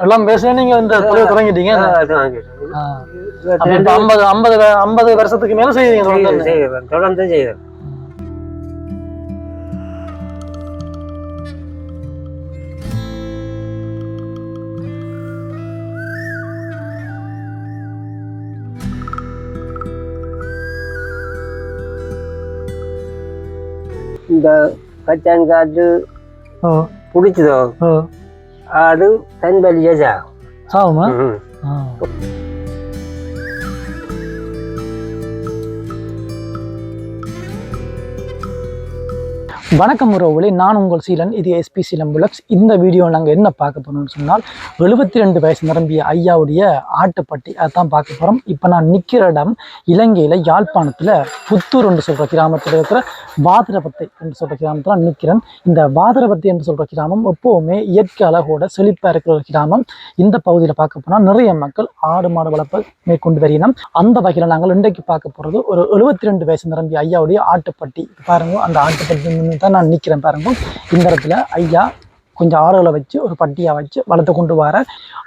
எல்லாம் பேச நீங்க இந்த தொழில் தொடங்கிட்டீங்க ஆ, அது வாங்கிட்டு. ஆ. இருபத்தி அப்ப ரெண்டு இப்ப ஐம்பது ஐம்பது வ- ஐம்பது வருஷத்துக்கு மேல செய்வீங்க செய்து- தொடர்ந்து. செய்கிறேன். தொடர்ந்து செய்கிறேன் இந்த கச்சான் காற்று ஓ பிடிச்சதோ? ஆடு தன் வழியே சாகும் சாவுமா வணக்கம் உறவுகளே நான் உங்கள் சீலன் இது எஸ்பி சீலம் புலக்ஸ் இந்த வீடியோ நாங்கள் என்ன பார்க்க போகிறோம்னு சொன்னால் எழுபத்தி ரெண்டு வயசு நிரம்பிய ஐயாவுடைய ஆட்டுப்பட்டி அதான் பார்க்க போகிறோம் இப்போ நான் நிற்கிற இடம் இலங்கையில் யாழ்ப்பாணத்தில் புத்தூர் என்று சொல்கிற கிராமத்தில் இருக்கிற வாதிரபத்தை என்று சொல்கிற கிராமத்தில் நான் நிற்கிறேன் இந்த வாதிரபத்தை என்று சொல்கிற கிராமம் எப்போவுமே இயற்கை அழகோட செழிப்பாக இருக்கிற ஒரு கிராமம். இந்த பகுதியில் பார்க்க போனால் நிறைய மக்கள் ஆடு மாடு வளர்ப்பை மேற்கொண்டு வரினோம் அந்த வகையில் நாங்கள் இன்றைக்கு பார்க்க போகிறது ஒரு எழுபத்தி ரெண்டு வயசு நிரம்பிய ஐயாவுடைய ஆட்டுப்பட்டி. பாருங்க அந்த ஆட்டுப்பட்டி தான் நான் நிற்கிறேன் பாருங்க. இந்த இடத்துல ஐயா கொஞ்சம் ஆடுகளை வச்சு ஒரு பட்டியாக வச்சு வளர்த்து கொண்டு வர.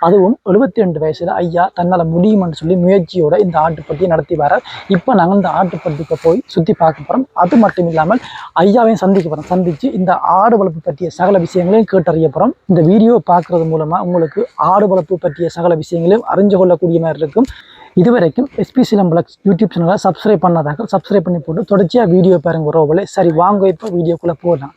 அதுவும் எழுபத்தி ரெண்டு வயசில் ஐயா தன்னால் முடியும்னு சொல்லி முயற்சியோட இந்த ஆட்டுப்பட்டியை நடத்தி வர. இப்போ நாங்கள் இந்த ஆட்டுப்பட்டிக்கு போய் சுற்றி பார்க்க போகிறோம் அது மட்டும் இல்லாமல் ஐயாவையும் சந்திக்க போகிறோம் சந்தித்து இந்த ஆடு வளர்ப்பு பற்றிய சகல விஷயங்களையும் கேட்டறிய போகிறோம் இந்த வீடியோ பார்க்குறது மூலமாக உங்களுக்கு ஆடு வளர்ப்பு பற்றிய சகல விஷயங்களையும் அறிஞ்சு கொள்ளக்கூடிய மாதிரி இருக்கும். இதுவரைக்கும் எஸ்பி சிலம்பலக்ஸ் யூடியூப் சேனலை சப்ஸ்கிரைப் பண்ணாதாக்க சப்ஸ்கிரைப் பண்ணி போட்டு தொடர்ச்சியாக வீடியோ பாருங்க உறவுகளே சரி வாங்க இப்போ வீடியோக்குள்ளே போகலாம்.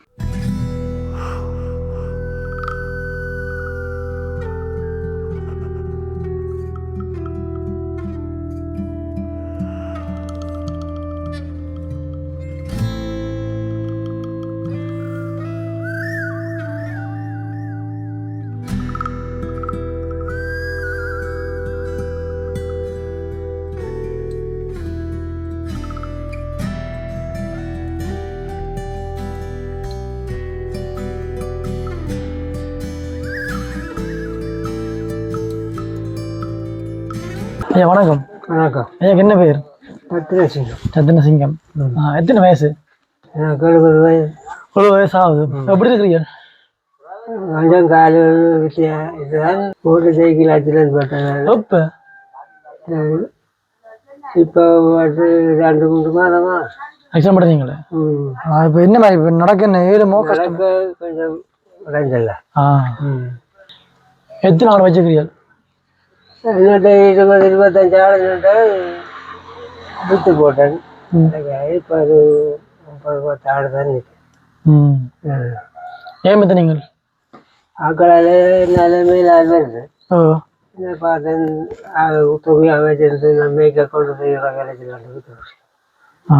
ஐயா வணக்கம். வணக்கம். ஐயா என்ன பேர்? பத்து லட்சம் ரத்தின சிங்கம் ஆ, எத்தனை வயசு? எனக்கு எழுபது வயசு. ஒரு வயசு ஆகுது எப்படி இருக்கிறீங்க? கொஞ்சம் விஷயம் இதுதான். ஒரு சைக்கிள் ஆக்சிடென்ட் போட்டேன் இப்போ இப்போ ரெண்டு மூணு மாதமா. எக்ஸாம் பண்ணுறீங்களே. இப்போ என்ன மாதிரி இப்போ நடக்க என்ன? ஏழுமோ கஷ்டம். கொஞ்சம் உடஞ்சல ஆ. எத்தனை ஆடு வச்சுக்கிறீர்கள் என்னட்ட இருபது இருபத்தஞ்சு ஆளுங்கிட்ட விட்டு போட்டேன். இப்போ அது முப்பது பத்து ஆடு தான் இருக்கு ம். ஏன் மத்த நீங்கள்? ஆக்களால் நிலைமையில் வருது ஓ. என்ன பார்த்தேன் அது தொகையாக வச்சிருந்து நான் மேய்க்க கொண்டு போய் வேலைக்கு ஆ.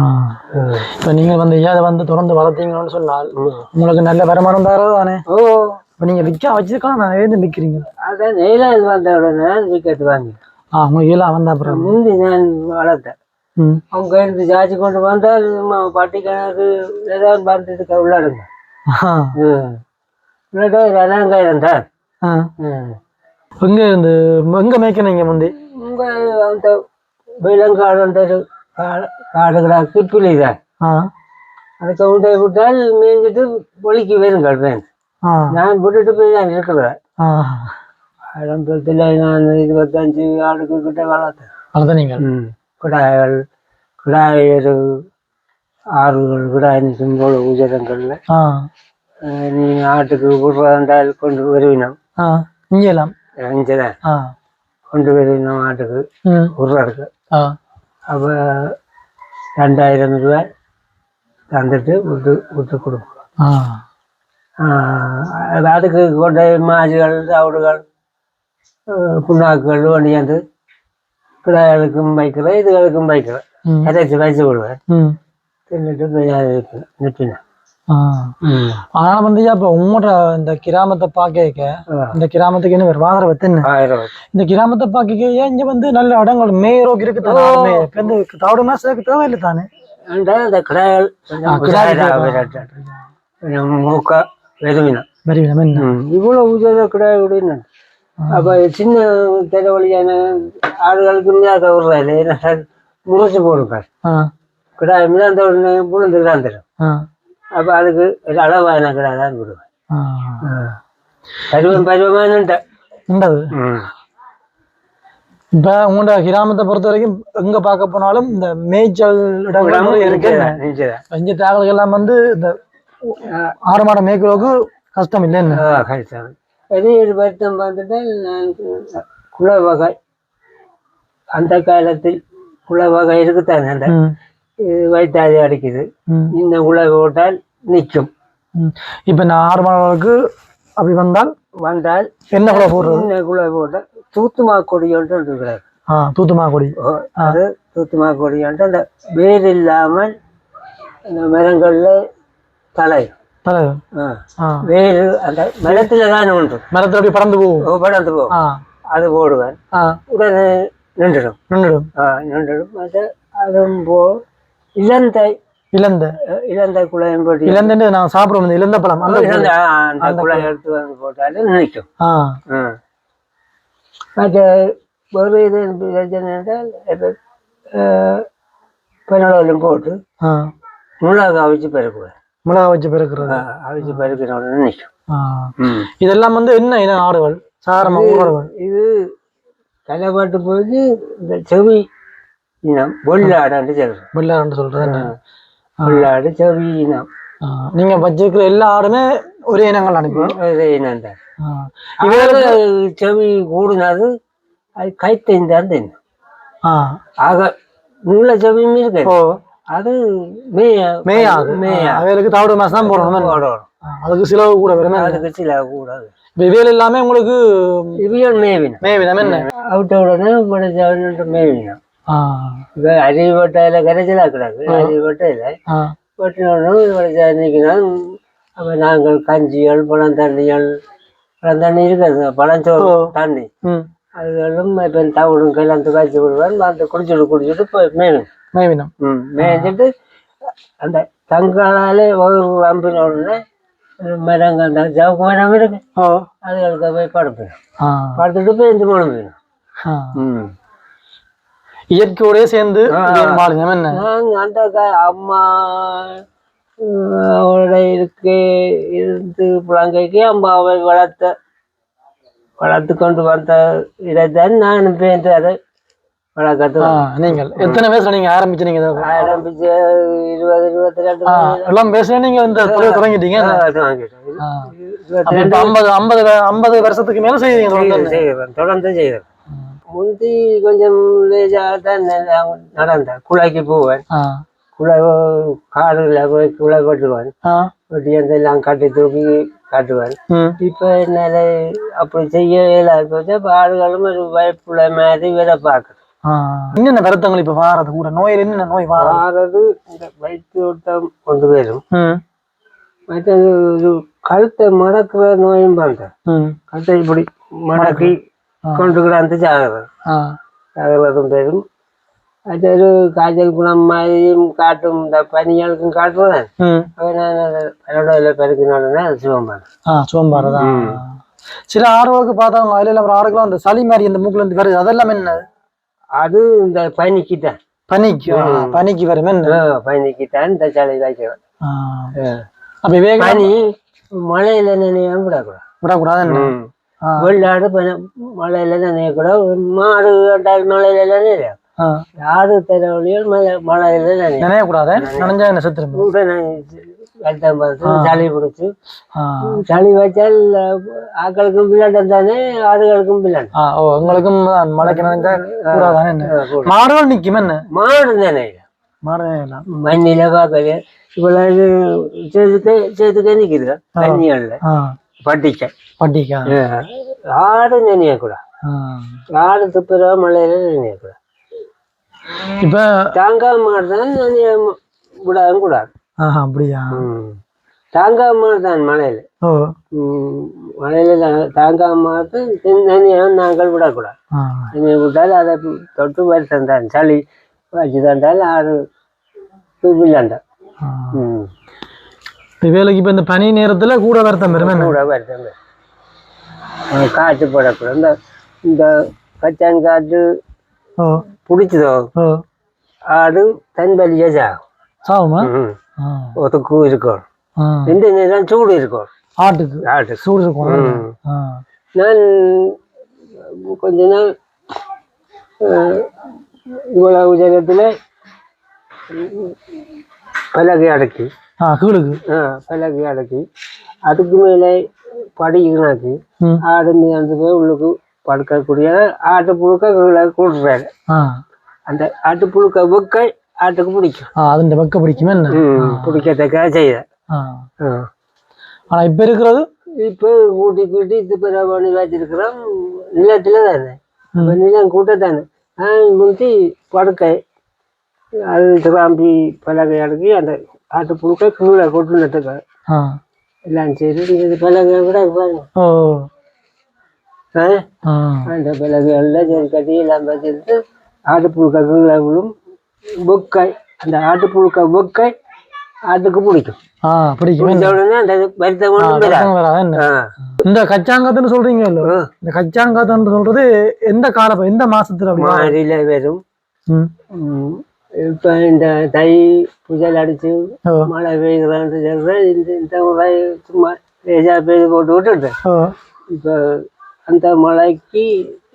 இப்போ நீங்கள் வந்து ஏன் அதை வந்து தொடர்ந்து வளர்த்தீங்கன்னு சொன்னால் உங்களுக்கு நல்ல வருமானம் தானே? ஓ. இப்போ நீங்கள் விற்க வச்சுருக்கலாம் நான் எழுந்து விற்கிறீங்க அதான் நெய்லாந்து வந்த உடனே விக்கெட் வாங்கி. ஆ உங்களுக்கு ஏழா வந்த அப்புறம். முந்தி நான் வளர்த்தேன். அவங்க எடுத்து ஜாச்சி கொண்டு வந்தால் பட்டி கணக்கு ஏதாவது மருந்துக்கு உள்ளாடுங்க. ரணாங்காயிரம் தான். ஆ. எங்கே இருந்து எங்கே மேய்க்கணீங்க முந்தி? உங்க அந்த விலங்காடு காடு காடுகளா கிப்பிலி தான். அதுக்கு உண்டை விட்டால் மேய்ஞ்சிட்டு ஒலிக்கு வருங்கள் வேன் ஆ நான் விட்டுட்டு போய் தான் இருக்கிறேன் ஆ ஆரம்பத்தில் நான் இருபத்தஞ்சு ஆளுக்கு கிட்ட வளர்த்தேன் வளர்த்த நீங்கள் கிடாய்கள் கிடாய் ஒரு ஆறுகள் கிடாய் நிற்கும் போல உஜரங்களில் ஆ நீ ஆட்டுக்கு விடுறதாண்டால் கொண்டு வருவினோம் ஆ இங்கே எல்லாம் அஞ்சுதான் ஆ கொண்டு வருவினோம் ஆட்டுக்கு ம் விடுறதுக்கு ஆ அப்போ ரெண்டாயிரம் ரூபாய் தந்துட்டு விட்டு விட்டு கொடுப்போம் ஆ ஆஹ் அது அதுக்கு கொண்ட மாஜுகள் தவிடுகள் புண்ணாக்குகள் ஒண்டியாந்து கிடாய்களுக்கும் வைக்கிறேன் இதுகளுக்கும் வைக்கிறேன் இறைச்சி வச்சு விடுவேன் தின்னுட்டு நிற்பினேன் ஆ ஆனால் வந்து அப்போ உங்களோட இந்த கிராமத்தை பார்க்க இந்த கிராமத்துக்கு என்ன ஆயிரம் ரூபாய். இந்த கிராமத்தை பார்க்க ஏன் இங்க வந்து நல்ல இடங்கள் மேயரோக்கு இருக்கு தவிடு மாசத்துக்கு தேவையில்லை தானே இந்த கிடாய் மூக்கா வெறுவினம் என்ன இவ்வளோ உஜார கிடாய் விடுன்னு அப்போ சின்ன தலைவலியான ஆடுகளுக்கு மேலே விடுறாரு முறைச்சு போடுப்பார். கிடாய் மிதந்த உடனே புழுந்து தான் தரும் அப்போ அதுக்கு ஒரு அளவான கிடாய் தான் விடுவேன். பருவம் பருவமானுட்ட உண்டது இப்ப உங்களோட கிராமத்தை பொறுத்த வரைக்கும் எங்க பார்க்க போனாலும் இந்த மேய்ச்சல் இடங்கள் நிறைய இருக்கு? இங்க தேவல்கள் எல்லாம் வந்து இந்த ஆறு மாடம் மேய்க்கிறதுக்கு கஷ்டம். இல்லை என்ன அதே ஒரு வருத்தம் பார்த்துட்டால் நான் குல வகை. அந்த காலத்தில் குல வகை இருக்குத்தானே அந்த. வைத்தாதி அடிக்குது. இந்த குலை போட்டால் நிற்கும். இப்ப நான் ஆறு மாடங்களுக்கு அப்படி வந்தால் வந்தால் என்ன கூட போடுறது இந்த குலை போட்டால் தூத்துமா கொடியோன்ட்டு இருக்கிறார் ஆ தூத்துமா கொடி. அது தூத்துமா கொடியோன்ட்டு அந்த வேர் இல்லாமல் அந்த மரங்கள்ல தலை தலைவர். ஆ. ஆ. வேறு அந்த மரத்துல தானே உண்டு. மரத்துல அப்படி பறந்து போகும். படந்து போகும். அது போடுவேன் உடனே நின்றுடும். நின்றுடும். நின்றுடும். அது அதுவும் போ இளந்தை இழந்த அஹ், இளந்தை குழையும் போட்டு இழந்தன்னு நான் சாப்பிடுவோம் இழந்த பழம். அந்த இளந்த அந்த குழை எடுத்து வந்து போட்டாலும் ஆ. மற்ற ஒரு இது பிரச்சனை என்றால் பெண்ணோடும் போட்டு ஆ. மிளகா அவிச்சு பெருக்குவேன் மிளகா வச்சு பெருக்கிறது. அவிச்சு பெருக்கினோட நிற்கும் இதெல்லாம் வந்து என்ன இன ஆடுகள் சாரமா ஊடுகள் இது தலைப்பாட்டு போய் இந்த செவி இனம் வெள்ளாடான்னு சொல்றோம் வெள்ளாடுன்னு சொல்றது வெள்ளாடு செவி இனம். நீங்க வச்சிருக்கிற எல்லா ஆடுமே ஒரே இனங்கள் அனுப்புவோம் ஒரே இனம் தான். செவி கூடுனது அது கைத்தைந்தான் தின்னும். ஆக நீள செவியும் இருக்கு. அது மேய மேயாது மேயா அவைகளுக்கு தவிடு மாசம் தான் போடணும்? போடணும். அதுக்கு செலவு கூட வரும்? அதுக்கு சில கூடாது இவைகள் எல்லாமே உங்களுக்கு இவியல் மேவினம். மேவினம் என்ன? அவிட்ட உடனே மேவினம். ஆ. இப்போ அரிவட்டையில கரைச்சலா கிடக்கு அரிவட்டையில ஆ. வெட்டினோடனே நிற்கணும் அப்போ நாங்கள் கஞ்சிகள் பழம் தண்ணிகள் பழம் தண்ணி இருக்கிறது. பழஞ்சோறு தண்ணி. ம். அதுகளும் இப்போ தவிடும் கையில் காய்ச்சி விடுவேன் அந்த குடிச்சிட்டு குடிச்சிட்டு போய் மேயும் மேவினம் மேய்ஞ்சிட்டு அந்த தங்களாலே வம்பின உடனே மரங்கள் அந்த ஜவுக்கு மரம் இருக்கு அதுகளுக்கு போய் படுப்பேன் படுத்துட்டு போய் இந்த மனம் போயிடும் இயற்கையோடய சேர்ந்து வாழுங்க அந்த அம்மா உம், அவளோட இருக்கு இருந்து புலங்கைக்கு அம்மாவை வளர்த்த வளர்த்து கொண்டு வந்த நான் பேருந்து அதை வளர்க்கறது ஆ, நீங்கள். எத்தனை வயசுல நீங்க ஆரம்பிச்சீங்க இதை? ஆரம்பிச்சு இருபது இருபத்தி ரெண்டு எல்லாம் பேசுற நீங்க இந்த தொழில் தொடங்கிட்டீங்க ஐம்பது ஐம்பது ஐம்பது வருஷத்துக்கு மேல செய்வீங்க தொடர்ந்து. செய்வேன். முந்தி கொஞ்சம் லேசாக தான் நடந்தேன். குழைக்கு போவேன். ஆ. குழை காடுல போய் குழை வெட்டுவேன். ஆ. வெட்டி அந்த எல்லாம் கட்டி தூக்கி காட்டுவேன். இப்போ என்னால் அப்படி செய்ய இயலாது போச்சு ஆளுகளும் ஒரு பயப்புள்ள மாதிரி வேலை பார்க்குறேன். ஆ. என்னென்ன வருத்தங்கள் இப்ப வாரது கூட? நோயில் என்னென்ன நோய் வாரது? இந்த வயிற்று ஓட்டம் கொண்டு வரும். ம். மற்றது ஒரு கழுத்தை மடக்குற நோயும் ம். கழுத்தை இப்படி மடக்கி கொண்டு கிடந்து ஜாகிரதை ஆ. ஜாகிரதும் பெரும். அது ஒரு காய்ச்சல் குணம் மாதிரியும் காட்டும். இந்த பனிகளுக்கும் காட்டுவேன் ம். பனோட பெருக்கினோடனே சிவம் பண்ணேன் ஆ சோம்பாரதா சில ஆறுகளுக்கு பார்த்தவங்க அதுல எல்லாம் ஆறுகளும் அந்த சளி மாதிரி இந்த மூக்குல இருந்து வருது. அதெல்லாம் என்ன? அது இந்த பனிக்கு தான் பனிக்கு பனிக்கு வரும் என்ன பனிக்கு தான் இந்த சளி காய்ச்சல் ஆ. அப்ப வேக பனி மழையில நினையாம விடக்கூடாது. விடக்கூடாது. வெள்ளாடு மழையில நினையக்கூடாது. மாடு மழையில நினையும் தலைவலிகள் மழை மழையில நினையக்கூடாது. நனைஞ்சா என்ன உடனே வெள்ளம் பார்த்து சளி பிடிச்சி. சளி வச்சால் ஆக்களுக்கும் பிள்ளாட்டம் தானே ஆடுகளுக்கும் பிள்ளாட்டம் ஆ, ஓ உங்களுக்கும் தான். மழைக்கு நனைஞ்சா மாடுகள் நிக்கும் என்ன? மாடு நினைல மாடு மண்ணில பார்க்கல. இவ்வளவு சேர்த்துக்க சேர்த்துக்க நிக்குது. தண்ணிகள்ல. பட்டிக்க. பட்டிக்கா? ஆடு நினையக்கூடாது. ஆடு துப்புரவா மழையில நினையக்கூடாது. இப்ப தாங்காம மாடு தான் விடவும் கூடாது. ஆஹா அப்படியா? ம். தாங்காம மாடு தான் மழையில ஓ. ம், மழையில தா- தாங்காம மாடு நினைய நாங்கள் விடக்கூடாது. நினைய விட்டால் அதை தொட்டு வருஷம் தான் சளி வச்சு தந்தால் ஆடு வில்லாண்டா ஆ. ம். இப்ப வேலைக்கு இப்ப இந்த பனி நேரத்துல கூட வருத்தம் பெரும் கூட வருஷம் காற்று போடக்கூடாது. இந்த இந்த கச்சான் காற்று பிடிச்சதோ? ஆடு தன் வலியே சாகும் சாவுமா. ஒதுக்கு இருக்கும். ஆ. எந்த நேரம் சூடு இருக்கும். ஆட்டுக்கு. ஆட்டு சூடு இருக்கும். நான் கொஞ்ச நாள் இவ்வளவு ஜகத்தில் பலகை அடக்கி. கீழுக்கு. பலகை அடக்கி. அதுக்கு மேலே படிக்கிறாக்கி. ஆடு மீது போய் உள்ளுக்கு படுக்கக்கூடிய ஆட்டு புழுக்க ஆ. அந்த ஆட்டு புழுக்க வெக்க ஆட்டுக்கு பிடிக்கும். அதுண்ட வெக்க பிடிக்குமே என்ன? பிடிக்கத்தக்க செய்ய. ஆ. ஆனா இப்ப இருக்கிறது? இப்போ கூட்டி கூட்டி இது பிற பண்ணி வச்சிருக்கிறோம். நிலத்துல தானே. நிலம் கூட்ட தானே முந்தி படுக்கை அது திராம்பி பலகை அடக்கி அந்த ஆட்டு புழுக்க கீழே கொட்டுனதுக்கு. ஆ. எல்லாம் சரி பலகை கூட பாருங்க அந்த பலகைகளில் சரி கட்டி எல்லாம் வச்சிருந்து ஆட்டு புழுக்க கீழே விழும் பொக்கை அந்த ஆட்டு புழுக்க பொக்கை ஆட்டுக்கு பிடிக்கும். இந்த கச்சாங்காத்துன்னு சொல்றீங்க. இந்த கச்சாங்காத்துன்னு சொல்றது எந்த கால எந்த மாசத்துல? மாடியில வரும்? இப்ப இந்த தை புயல் அடிச்சு. மழை பெய்கிறான்னு சொல்றேன் இந்த இந்த சும்மா லேசா பெய்து போட்டு விட்டுட்டேன். இப்ப அந்த மழைக்கு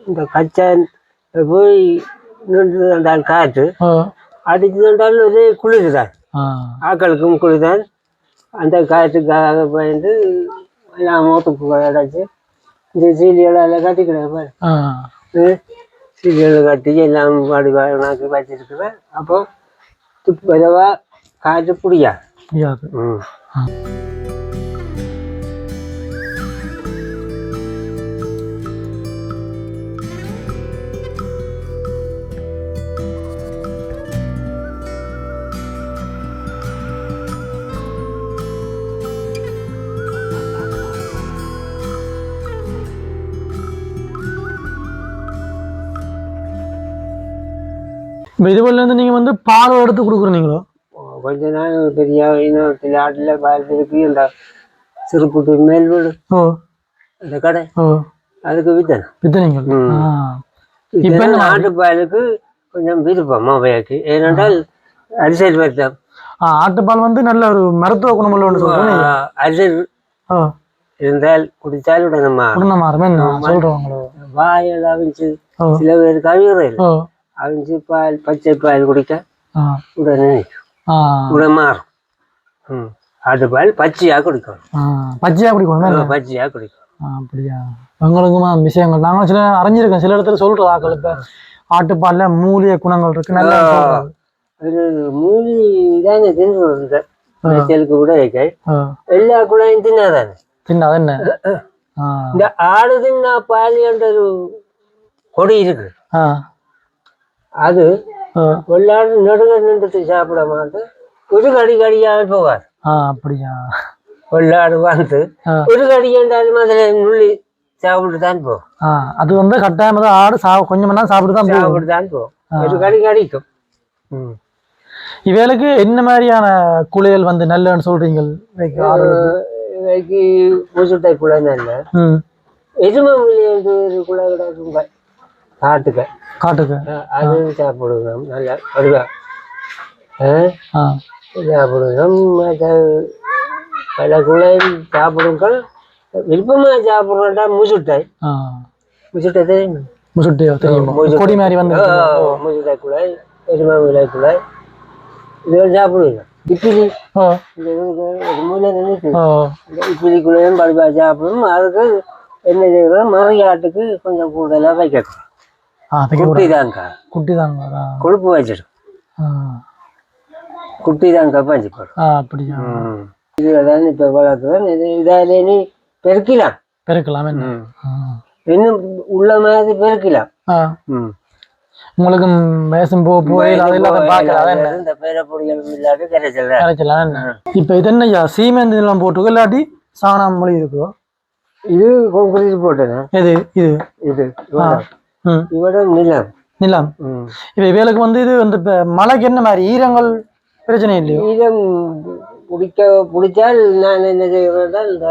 இந்த கச்சான் போய் நின்று வந்தால் காற்று. ஓ. அடிச்சு வந்தால் ஒரே குளிர் தான் ஆ. ஆக்களுக்கும் குளிர் தான் அந்த காற்றுக்காக பயந்து எல்லாம் மூத்துக்கு அடைச்சு இந்த சீலியெல்லாம் கட்டிக்கிறேன் பாரு. சீரியல் கட்டி எல்லாம் பாடி நாக்கு வச்சிருக்கிறேன். அப்போ துப்புரவா காற்று புடியா முடியாது இப்ப இது போல இருந்து நீங்க வந்து பால் எடுத்து கொடுக்குறீங்களோ கொஞ்ச நாள் பெரிய இன்னொரு ஆட்டில் பால் இருக்கு இந்த சிறுப்புக்கு மேல் வீடு. ஓ. அந்த கடை. ஓ. அதுக்கு வித்தேன். வித்தனீங்கள் ம். ஆ. வித்தேன் ஆட்டு பாலுக்கு கொஞ்சம் விருப்பம் மாவையாக்கு ஏனென்றால் அரிசல் வருத்தம் ஆட்டுப்பால் வந்து நல்ல ஒரு மருத்துவ குணமுள்ள ஒன்று சொல்றேன் அரிசல் இருந்தால் குடித்தால் உடனே மாறும். உடனே மாறுமே. சொல்றவங்களோ? அவிஞ்சு ஓ. சில பேருக்கு அவிகிறது ஓ அவிஞ்சு பால் பச்சை பால் குடிக்க உடனே உடனே மாறும் ம். ஆட்டுப்பால் பச்சையாக குடிக்கணும். ஆ பச்சையா குடிக்கணும் பச்சையாக குடிக்கணும். அப்படியா? எங்களுக்குமா விஷயங்கள். நாங்களும் சில அறிஞ்சிருக்கோம் சில இடத்துல சொல்றது ஆக்கள். இப்ப ஆட்டுப்பால்ல மூலிகை குணங்கள் இருக்கு. நல்லா. அது மூலி தானே தின்னு விளைச்சலுக்கு கூட எல்லா குழையும் தின்னாதானே? தின்னா அது என்ன இந்த ஆடு தின்னா பால் என்ற ஒரு கொடி இருக்கு. அது ஆ, வெள்ளாடு நடுங்க நின்றுட்டு சாப்பிட மாட்டு ஒரு கடி கடியாக போவார். அப்படியா? வெள்ளாடு வந்து. ஒரு கடி என்றாலும் அதில் நுள்ளி சாப்பிட்டு தான் போகும் அது வந்து கட்டாயமா தான் ஆடு சா கொஞ்சம் தான் சாப்பிட்டு தான் சாப்பிட்டு தான் போகும் ஒரு கடி கடிக்கும். ம். இவைகளுக்கு என்ன மாதிரியான குளியல் வந்து நல்லன்னு சொல்றீங்க இவைக்கு பூசுட்டை குழை நல்ல. ம். எதுவுமே என்று ஒரு குழை கிடக்கும் காட்டுக்க. காட்டுக்கு அது சாப்பிடுங்க நல்லா சாப்பிடுங்க மற்ற பல குழையும் சாப்பிடுங்கள். விருப்பமாக சாப்பிட்றா முசுட்டை. முசுட்டை தெரியும்? முசுட்டியோ தெரியுமா? கொடி மாதிரி வந்து முசுட்டை குழை எருமை விலை குழை இதெல்லாம் சாப்பிடுங்க இப்பிலி இந்த இப்பிலி குழையும் படுப்பா அதுக்கு என்ன செய்யறோம் மறையாட்டுக்கு கொஞ்சம் கூடுதலாக வைக்கணும். குட்டி தாங்க குட்டி தாங்க ஆ. கொழுப்பு வச்சிடும் குட்டி தான் கப்பாஞ்சி போடும். அப்படியா? இதில் தான் இப்போ வளர்க்குறோம். இது இதால நீ பெருக்கலாம். பெருக்கலாம் என்ன. இன்னும் உள்ள மாதிரி பெருக்கலாம். உங்களுக்கு வயசும் போ போய் என்ன? இந்த பேரப்பொடிகள் இல்லாட்டி கரைச்சல் என்ன? இப்போ இது என்னய்யா? சீமெந்து எல்லாம் போட்டு இல்லாட்டி சாணம் மொழி இருக்கோ இது போட்டேன்? இது? இது ம் இவட நிலம். நிலம். இப்போ இவைகளுக்கு வந்து இது வந்து மழைக்கு என்ன மாதிரி? ஈரங்கள் பிரச்சனை இல்லையோ? ஈரம் பிடிக்க பிடிச்சால் நான் என்ன செய்வேன் இந்த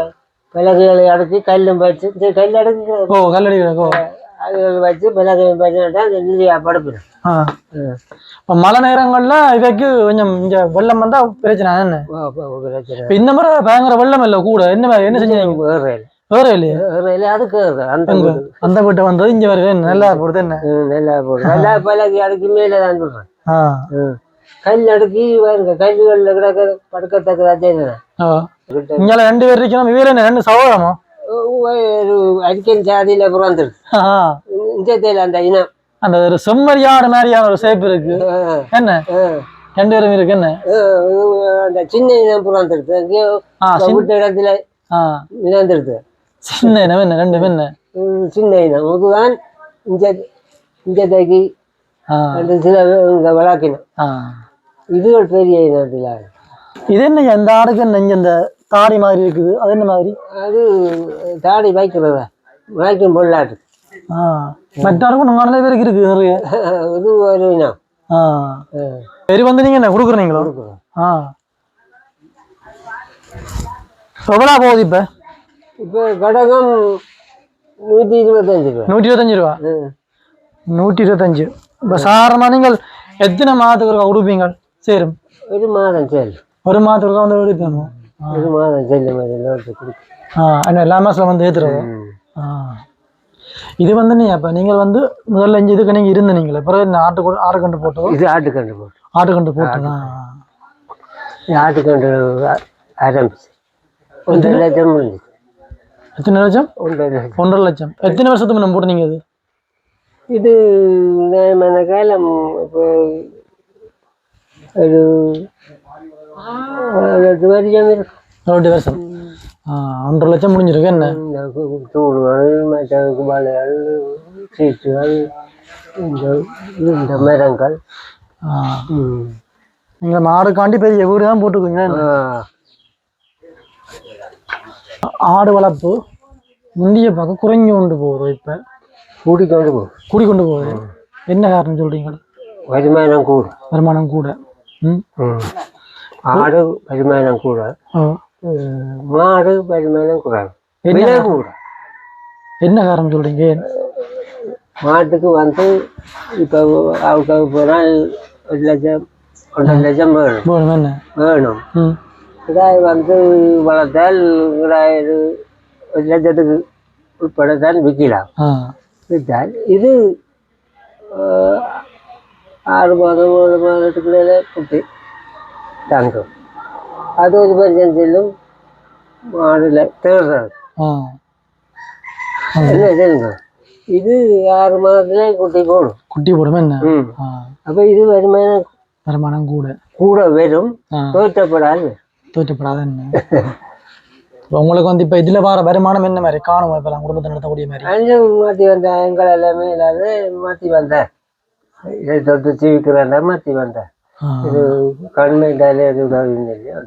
பலகைகளை அடைச்சி கல்லும் இந்த கல் அடைச்சி ஓ கல்லடி கிடக்கோ அது வச்சு மிளகாய் பண்ணிட்டா அந்த நெல்லியா படுப்பிடும் ஆ. இப்போ மழை நேரங்கள்ல இவைக்கு கொஞ்சம் இங்க வெள்ளம் வந்தா பிரச்சனை என்ன? இந்த முறை பயங்கர வெள்ளம் இல்ல கூட. என்ன மாதிரி என்ன செஞ்சீங்க? வேற இல்லையா வேறையில் அதுக்கு அந்த அந்த வீட்டை வந்தது இங்க என்ன? நல்லா போடுது என்ன? நல்லா போடும் நல்லா பழகி அதுக்கு மேலே தான் சொல்கிறேன் ஆ. கல் அடுக்கி பாருங்க கல்லுகளில் கிடக்க படுக்கத்தக்க ஆ. இங்க ரெண்டு பேர் இருக்கணும். இவர ரெண்டு சகோதரமா? அடிக்கன் சாதியில் பிறந்துருக்கு. இந்த தேயிலை அந்த இனம். அந்த ஒரு செம்மறியாடு மாதிரியான ஒரு சேப் இருக்கு. என்ன? ரெண்டு பேரும் இருக்கு. என்ன? அந்த சின்ன இனம் பிறந்திருக்கு. விட்ட இடத்துல இழந்துருக்கு சின்ன இனம் என்ன? ரெண்டு என்ன? சின்ன இனம். இதுதான் இந்த இந்த தைக்கு ஆ. அந்த சில இங்கே விளாக்கினம் இதுகள் பெரிய இனத்தில் இது என்ன இந்த ஆடுக்கு இங்க இந்த தாடி மாதிரி இருக்குது? அது என்ன மாதிரி? அது தாடி வைக்கிறதா? வைக்கும் பொருளாட்டு. ஆ. மற்ற ஆடுக்கும் நாங்கள் நிறைய பேருக்கு இருக்கு நிறைய. இது ஒரு இனம். சரி வந்து நீங்க என்ன கொடுக்குறீங்களோ. ஆ. எவ்வளோ போகுது இப்போ? இப்போ கடகம் நூற்றி இருபத்தஞ்சு ரூபா. நூற்றி இருபத்தஞ்சு ரூபா. நூற்றி இருபத்தஞ்சு. இப்போ சாதாரணமாக நீங்கள் எத்தனை மாதத்துக்கு ஒருக்கா கொடுப்பீங்க சரி ஒரு மாதம் செல் ஒரு மாதத்துக்கு வந்து எடுப்பீங்க ஒரு மாதம் கொடுக்கும் ஆ என்ன எல்லா மாதத்தில் வந்து ஏற்றுறது ஆ. இது வந்து நீ அப்போ நீங்கள் வந்து முதல்ல இஞ்சி இதுக்கு நீங்கள் இருந்த நீங்கள். பிறகு ஆட்டு ஆட்டுக்கண்டு போட்டதோ? இது ஆட்டுக்கண்டு போட்டு ஆட்டுக்கண்டு இது ஆட்டுக்கண்டு ஆரம்பிச்சு. ஒன்றரை லட்சம் முடிஞ்சுச்சு. எத்தனை லட்சம்? ஒன்றரை லட்சம். எத்தனை வருஷத்துக்கு முன்ன போட்டுனீங்க இது? இது நியாயமான காலம் இப்போ ஒரு வருஷம் இருக்கும். வருஷம். ஒன்றரை லட்சம் முடிஞ்சிருக்கு. என்ன? இந்த கு- தூணுகள் மற்ற குபாலைகள் சீட்டுகள் இந்த இந்த மரங்கள். நீங்கள் மாடுக்காண்டி பெரிய வீடு தான் போட்டுக்குங்க. ஆடு வளர்ப்பு முந்திய பார்க்க குறைஞ்சு கொண்டு போகுது இப்போ? கூட்டிக்கொண்டு போ. கூடி கொண்டு போகுது. என்ன காரணம் சொல்றீங்க? வருமானம் கூட. வருமானம் கூட. ம். ஆடு வருமானம் கூட. மாடு வருமானம் கூடாது என்ன கூட. என்ன காரணம் சொல்றீங்க? ஏன்? மாட்டுக்கு வந்து இப்போ அவங்க போனால் ஒரு லட்சம் ஒன்றரை லட்சம் வேணும். வேணும் கிடாய் வந்து வளர்த்தால் கிடாய் இது லட்சத்துக்கு உட்பட தான் விற்கலாம் விற்றால் இது ஆறு மாதம் ஏழு மாதத்துக்குள்ளே குட்டி தங்கும். அது ஒரு பர்சன்ட் செல்லும் மாடுல தேடுறது ஆ. என்ன தெரியுங்க இது ஆறு மாதத்துல குட்டி போடும். குட்டி போடும் என்ன? அப்போ இது வருமானம் வருமானம் கூட. கூட வரும். ஆ. தோற்றப்படாது தோற்றப்படாத என்ன இப்ப உங்களுக்கு வந்து இப்போ இதில் வர வருமானம் என்ன மாதிரி? காணும் இப்போ குடும்பத்தை நடத்தக்கூடிய மாதிரி. அஞ்சு மாற்றி வந்தேன் எங்கள் எல்லாமே இல்லாத மாற்றி வந்தேன் இதை தொட்டு சீவிக்கிறேன் மாற்றி வந்தேன். இது உதவி இல்லையா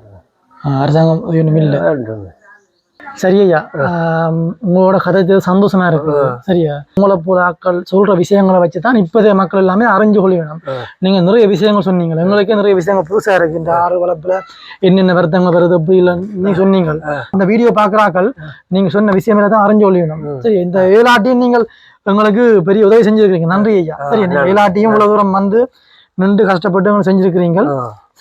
ஆ, அரசாங்கம் ஒன்றும் இல்லை. வேண்டும் சரி ஐயா ஆம், உங்களோட கதை சந்தோஷமா இருக்கு. சரியா? உங்களை போல ஆட்கள் சொல்ற விஷயங்களை வச்சு தான் இப்போதைய மக்கள் எல்லாமே அறிஞ்சு கொள்ள வேணும் நீங்க நிறைய விஷயங்கள் சொன்னீங்க. எங்களுக்கே நிறைய விஷயங்கள் புதுசா இருக்கு. இந்த ஆறு வளர்ப்புல என்னென்ன வருத்தங்கள் வருது அப்படி இல்லை நீங்க சொன்னீங்க. இந்த வீடியோ பாக்குறாக்கள் நீங்க சொன்ன விஷயங்களை தான் அறிஞ்சு கொள்ள வேணும் சரி இந்த ஏழாட்டியும் நீங்கள் எங்களுக்கு பெரிய உதவி செஞ்சிருக்கீங்க நன்றி ஐயா. சரி ஏழாட்டியும் இவ்வளவு தூரம் வந்து நின்று கஷ்டப்பட்டு செஞ்சிருக்கிறீங்க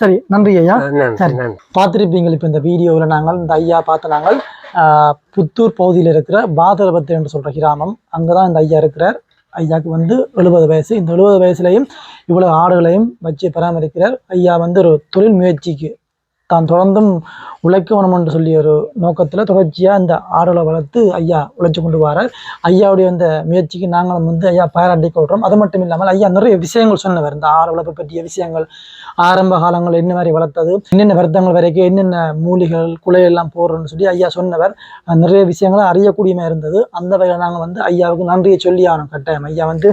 சரி நன்றி ஐயா. சரி. நன்றி. பார்த்துருப்பீங்க இப்போ இந்த வீடியோவில் நாங்கள் இந்த ஐயா பார்த்த நாங்கள் புத்தூர் பகுதியில் இருக்கிற பாதரபத்து என்று சொல்கிற கிராமம். அங்கே தான் இந்த ஐயா இருக்கிறார். ஐயாவுக்கு வந்து எழுபது வயசு. இந்த எழுபது வயசுலையும் இவ்வளோ ஆடுகளையும் வச்சு பராமரிக்கிறார். ஐயா வந்து ஒரு தொழில் முயற்சிக்கு தான் தொடர்ந்தும் உழைக்க வேணும் என்று சொல்லி ஒரு நோக்கத்தில் தொடர்ச்சியாக இந்த ஆடலை வளர்த்து ஐயா உழைச்சி கொண்டு வரார். ஐயாவுடைய அந்த முயற்சிக்கு நாங்களும் வந்து ஐயா பாராட்டி கொள்கிறோம் அது மட்டும் இல்லாமல் ஐயா நிறைய விஷயங்கள் சொன்னவர். இந்த ஆடு வளர்ப்பு பற்றிய விஷயங்கள் ஆரம்ப காலங்கள் என்ன மாதிரி வளர்த்தது என்னென்ன வருத்தங்கள் வரைக்கும் என்னென்ன மூலிகள் குலையெல்லாம் போடுறோம்னு சொல்லி ஐயா சொன்னவர். நிறைய விஷயங்களை அறியக்கூடியமா இருந்தது. அந்த வகையில் நாங்கள் வந்து ஐயாவுக்கு நன்றியை சொல்லி ஆகணும் கட்டாயம். ஐயா வந்து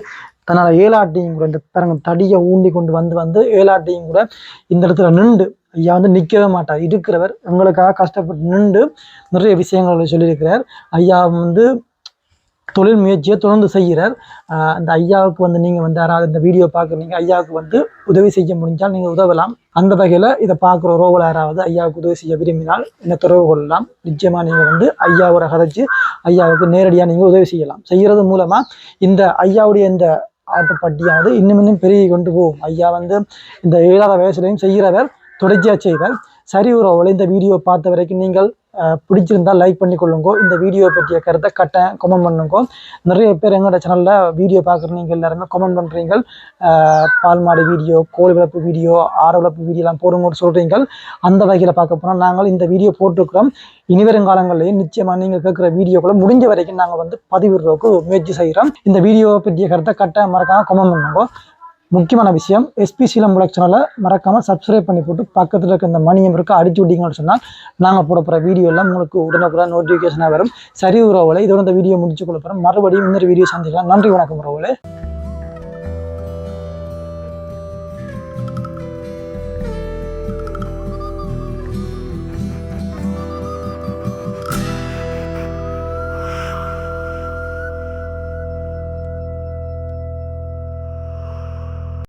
தன்னால் ஏலாட்டியும் கூட இந்த பாருங்க தடியை ஊண்டி கொண்டு வந்து வந்து ஏலாட்டியும் கூட இந்த இடத்துல நின்று ஐயா வந்து நிற்கவே மாட்டார். இருக்கிறவர் உங்களுக்காக கஷ்டப்பட்டு நின்று நிறைய விஷயங்களை சொல்லியிருக்கிறார். ஐயா வந்து தொழில் முயற்சியை தொடர்ந்து செய்கிறார். அந்த ஐயாவுக்கு வந்து நீங்கள் வந்து யாராவது இந்த வீடியோ பார்க்குறீங்க ஐயாவுக்கு வந்து உதவி செய்ய முடிஞ்சால் நீங்கள் உதவலாம். அந்த வகையில் இதை பார்க்குற ரோவில் யாராவது ஐயாவுக்கு உதவி செய்ய விரும்பினால் என்ன தொடர்பு கொள்ளலாம். நிச்சயமாக நீங்கள் வந்து ஐயாவோட கதைச்சு ஐயாவுக்கு நேரடியாக நீங்கள் உதவி செய்யலாம். செய்கிறது மூலமாக இந்த ஐயாவுடைய இந்த ஆட்டுப்பட்டியானது இன்னும் இன்னும் பெருகி கொண்டு போகும். ஐயா வந்து இந்த ஏழாவது வயசுலையும் செய்கிறவர். தொடர்ச்சியாக செய்வார் சரி உறவுகளை இந்த வீடியோ பார்த்த வரைக்கும் நீங்கள் பிடிச்சிருந்தால் பிடிச்சிருந்தா லைக் பண்ணி கொள்ளுங்கோ இந்த வீடியோ பற்றிய கருத்தை கட்ட கமெண்ட் பண்ணுங்கோ. நிறைய பேர் எங்களோட சேனலில் வீடியோ பார்க்குற நீங்கள் எல்லாருமே கமெண்ட் பண்ணுறீங்க பால் மாடு வீடியோ கோழி வளர்ப்பு வீடியோ ஆறு வளர்ப்பு வீடியோலாம் போடுங்கன்னு சொல்கிறீங்க அந்த வகையில் பார்க்க போனால் நாங்கள் இந்த வீடியோ போட்டிருக்கிறோம். இனி வரும் நிச்சயமாக நீங்கள் கேட்குற வீடியோக்களை முடிஞ்ச வரைக்கும் நாங்கள் வந்து பதிவிடுறதுக்கு முயற்சி செய்கிறோம். இந்த வீடியோவை பற்றிய கருத்தை கட்ட மறக்காமல் கமெண்ட் பண்ணுங்க. முக்கியமான விஷயம். எஸ்பி சீலம் புலக் சேனலை மறக்காமல் சப்ஸ்கிரைப் பண்ணி போட்டு பக்கத்தில் இருக்க இந்த மணியம் இருக்க அடிச்சு விட்டீங்கன்னு சொன்னால் நாங்கள் போட போகிற வீடியோ எல்லாம் உங்களுக்கு உடனுக்குடன் நோட்டிஃபிகேஷனாக வரும். சரி உறவுகளை இதோட இந்த வீடியோ முடிச்சு கொள்ள மறுபடியும் இன்னொரு வீடியோ சந்திக்கலாம். நன்றி வணக்கம் உறவுகளே.